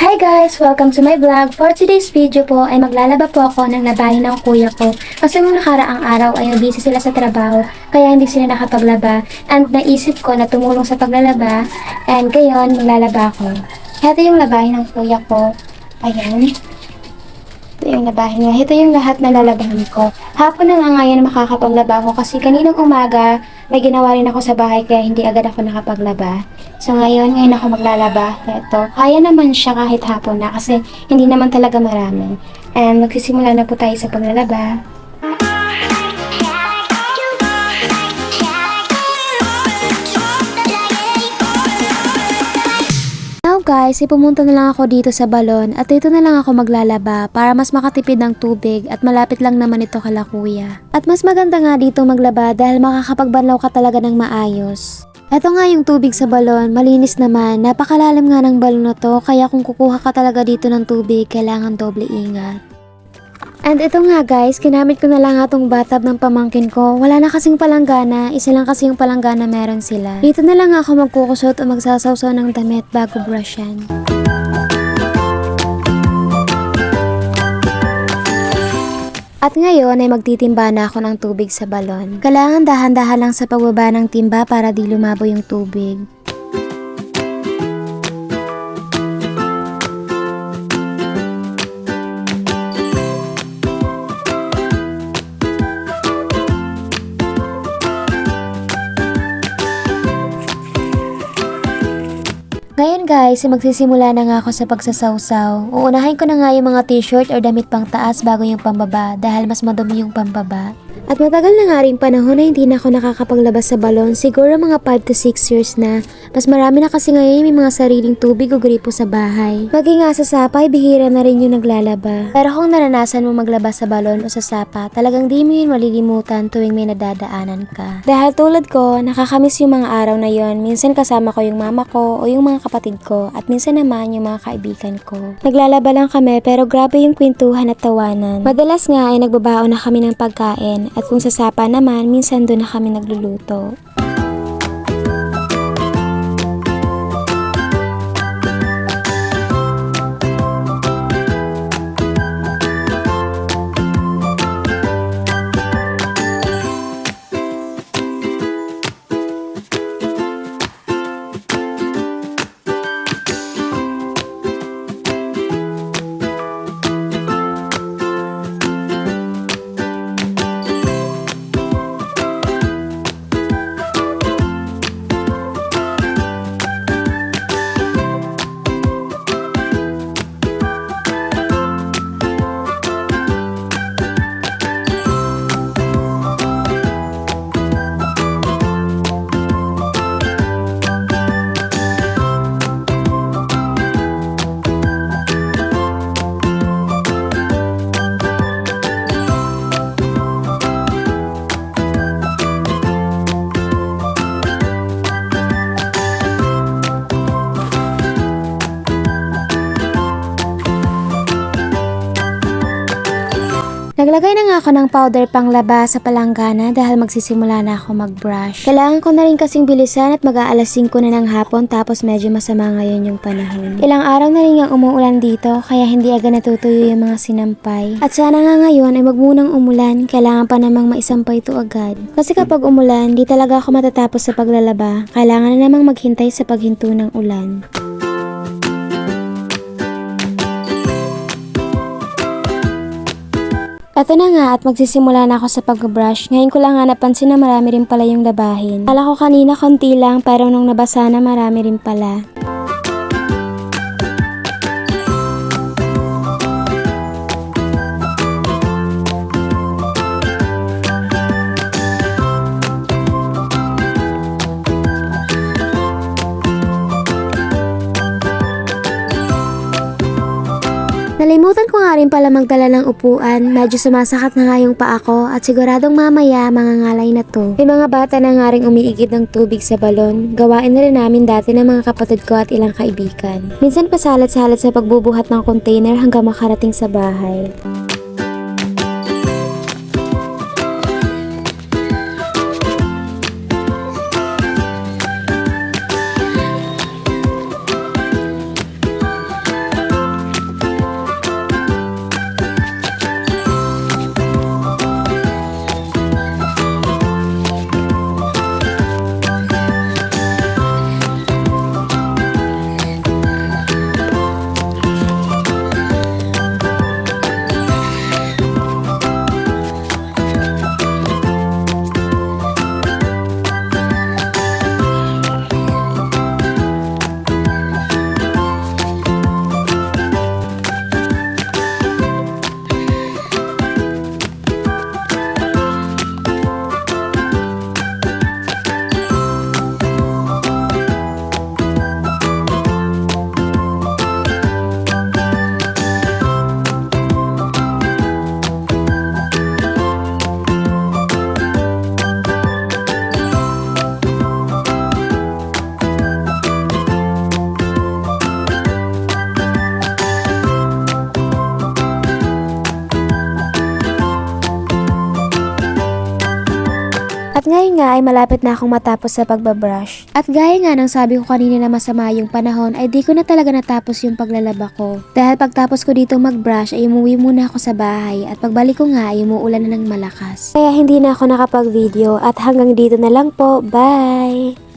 Hi guys! Welcome to my vlog. For today's video po ay maglalaba po ako ng labahin ng kuya ko. Kasi nung nakaraang araw ay busy sila sa trabaho kaya hindi sila nakapaglaba. And naisip ko na tumulong sa paglalaba and ngayon maglalaba ako. Ito yung labahin ng kuya ko. Ayan. Yung labahin niya. Ito yung lahat na lalabahan ko. Hapon na nga ngayon makakapaglaba ako kasi kaninang umaga may ginawa rin ako sa bahay kaya hindi agad ako nakapaglaba. So ngayon, ngayon ako maglalaba. Ito, kaya naman siya kahit hapon na kasi hindi naman talaga marami. And magsisimula na po tayo sa paglalaba. Guys, ipumunta na lang ako dito sa balon at dito na lang ako maglalaba para mas makatipid ng tubig at malapit lang naman ito kala kuya. At mas maganda nga dito maglaba dahil makakapagbanlaw ka talaga ng maayos. Ito nga yung tubig sa balon, malinis naman, napakalalim nga ng balon na to kaya kung kukuha ka talaga dito ng tubig, kailangan doble ingat. And ito nga guys, kinamit ko na lang nga tong bathtub ng pamangkin ko. Wala na kasing palanggana, isa lang kasi yung palanggana meron sila. Dito na lang ako magkukusot o magsasawsaw ng damit bago brushan. At ngayon ay magtitimba na ako ng tubig sa balon. Kailangan dahan-dahan lang sa pagbaba ng timba para di lumabo yung tubig. Ngayon guys, magsisimula na nga ako sa pagsasawsaw. Uunahin ko na nga yung mga t-shirt or damit pang taas bago yung pambaba dahil mas madumi yung pambaba. At matagal na nga rin panahon na hindi na ako nakakapaglabas sa balon. Siguro mga 5 to 6 years na. Mas marami na kasi ngayon may mga sariling tubig o gripo sa bahay. Maging nga sa sapa, ay bihira na rin yung naglalaba. Pero kung naranasan mo maglabas sa balon o sa sapa, talagang di mo yun malilimutan tuwing may nadadaanan ka. Dahil tulad ko, nakakamiss yung mga araw na yon. Minsan kasama ko yung mama ko o yung mga kapatid ko at minsan naman yung mga kaibigan ko. Naglalaba lang kami pero grabe yung kwentuhan at tawanan. Madalas nga ay nagbabaon na kami ng pagkain at kung sa sapa naman, minsan doon na kami nagluluto. Naglagay na nga ako ng powder pang laba sa palanggana dahil magsisimula na ako mag-brush. Kailangan ko na rin kasing bilisan at mag-aalas 5 na ng hapon tapos medyo masama ngayon yung panahon. Ilang araw na rin yung umuulan dito kaya hindi agad natutuyo yung mga sinampay. At sana nga ngayon ay magmunang umulan, kailangan pa namang maisampay ito agad. Kasi kapag umulan, di talaga ako matatapos sa paglalaba. Kailangan na namang maghintay sa paghinto ng ulan. Ito na nga at magsisimula na ako sa pag-brush. Ngayon ko lang nga napansin na marami rin pala yung labahin. Kala ko kanina konti lang pero nung nabasa na marami rin pala. Nalimutan ko nga rin pala magdala ng upuan. Medyo sumasakit na nga yung paa ko at siguradong mamaya mangangalay na to. May mga bata na nga rin umiigid ng tubig sa balon. Gawain na rin namin dati ng mga kapatid ko at ilang kaibigan. Minsan pasalat-salat sa pagbubuhat ng container hanggang makarating sa bahay. At ngayon nga ay malapit na akong matapos sa pagbabrush. At gaya nga ng sabi ko kanina na masama yung panahon ay di ko na talaga natapos yung paglalaba ko. Dahil pagtapos ko dito magbrush ay umuwi muna ako sa bahay at pagbalik ko nga ay umuulan na ng malakas. Kaya hindi na ako nakapag-video at hanggang dito na lang po. Bye!